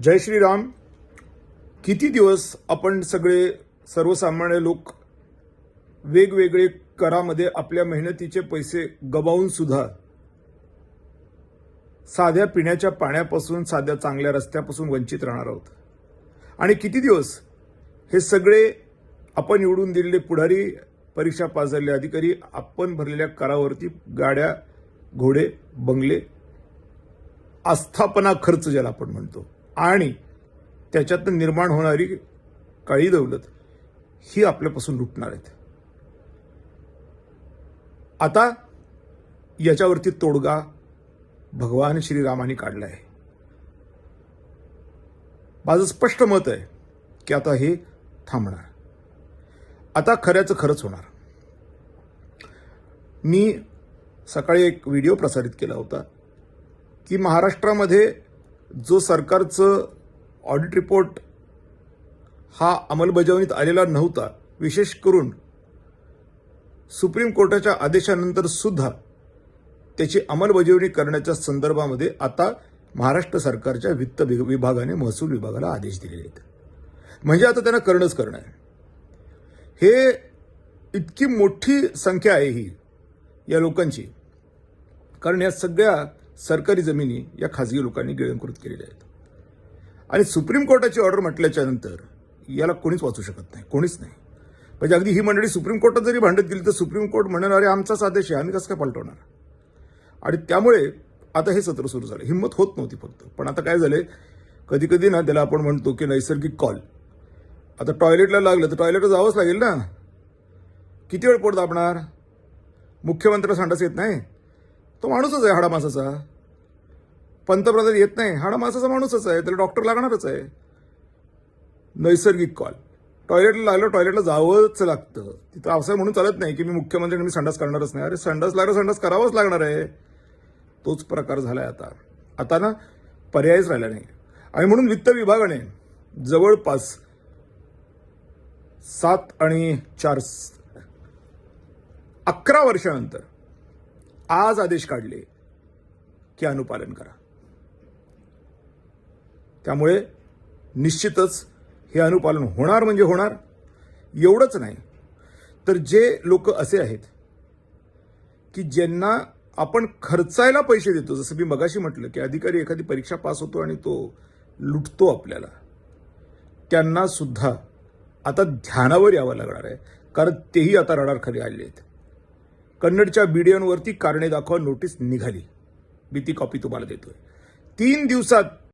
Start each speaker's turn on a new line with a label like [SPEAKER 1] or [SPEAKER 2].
[SPEAKER 1] जय श्रीराम. किती दिवस आपण सगळे सर्वसामान्य लोक वेगवेगळे करामध्ये आपल्या मेहनतीचे पैसे गमावून सुद्धा साध्या पिण्याच्या पाण्यापासून साध्या चांगल्या रस्त्यापासून वंचित राहणार आहोत. आणि किती दिवस हे सगळे आपण निवडून दिलेले पुढारी परीक्षा पास झालेले अधिकारी आपण भरलेल्या करावरती गाड्या घोडे बंगले आस्थापना खर्च ज्याला आपण म्हणतो आणि त्याच्यातनं निर्माण होणारी काळी दौलत ही आपल्यापासून लुटणार आहेत. आता याच्यावरती तोडगा भगवान श्रीरामाने काढला आहे. माझं स्पष्ट मत आहे की आता हे थांबणार. आता खऱ्याचं खरंच होणार. मी सकाळी एक व्हिडिओ प्रसारित केला होता की महाराष्ट्रामध्ये जो सरकारचं ऑडिट रिपोर्ट हा अंमलबजावणीत आलेला नव्हता विशेष करून सुप्रीम कोर्टाच्या आदेशानंतर सुद्धा त्याची अंमलबजावणी करण्याच्या संदर्भामध्ये आता महाराष्ट्र सरकारच्या वित्त वि- विभागाने महसूल विभागाला आदेश दिलेले आहेत. म्हणजे आता त्यांना करणंच करणं आहे. हे इतकी मोठी संख्या आहे ही या लोकांची. कारण या सगळ्या सरकारी जमिनी या खाजगी लोकांनी गिळंकृत केलेल्या आहेत. आणि सुप्रीम कोर्टाची ऑर्डर म्हटल्याच्या नंतर याला कोणीच वाचू शकत नाही कोणीच नाही. म्हणजे अगदी ही मंडळी सुप्रीम कोर्टात जरी भांडत गेली तर सुप्रीम कोर्ट म्हणणार अरे आमचाच आदेश आहे आम्ही कसं काय पलटवणार? आणि त्यामुळे आता हे सत्र सुरू झालं. हिंमत होत नव्हती फक्त. पण आता काय झालंय? कधी कधी ना त्याला आपण म्हणतो की नैसर्गिक कॉल. आता टॉयलेटला लागलं तर टॉयलेटला जावंच लागेल ना. किती वेळ पोट दाबणार? मुख्यमंत्री सांडाच येत नाही? तो माणूसच आहे हाडामासाचा. पंतप्रधान येत नाही. हा माणसाचा माणूसच आहे. त्याला डॉक्टर लागणारच आहे. नैसर्गिक कॉल टॉयलेटला लागलं टॉयलेटला जावंच लागतं. तिथं असं म्हणून चालत नाही की मी मुख्यमंत्री मी संडास करणारच नाही. अरे संडास लागला संडास करावंच लागणार आहे. तोच प्रकार झालाय आता. आता ना पर्यायच राहिला नाही. आणि म्हणून वित्त विभागाने जवळपास सात आणि चार अकरा वर्षानंतर आज आदेश काढले की अनुपालन करा. त्यामुळे निश्चितच हे अनुपालन होणार म्हणजे होणार. एवढंच नाही. तर जे लोक असे आहेत की ज्यांना आपण खर्चायला पैसे देतो जसं मी मगाशी म्हटलं की अधिकारी एखादी परीक्षा पास होतो आणि तो लुटतो आपल्याला त्यांना सुद्धा आता ध्यानावर यावं लागणार आहे. कारण तेही आता रडारखाली आले आहेत. कन्नडच्या बीडीएनवरती कारणे दाखवा नोटीस निघाली. मी ती कॉपी तुम्हाला देतोय. तीन दिवसात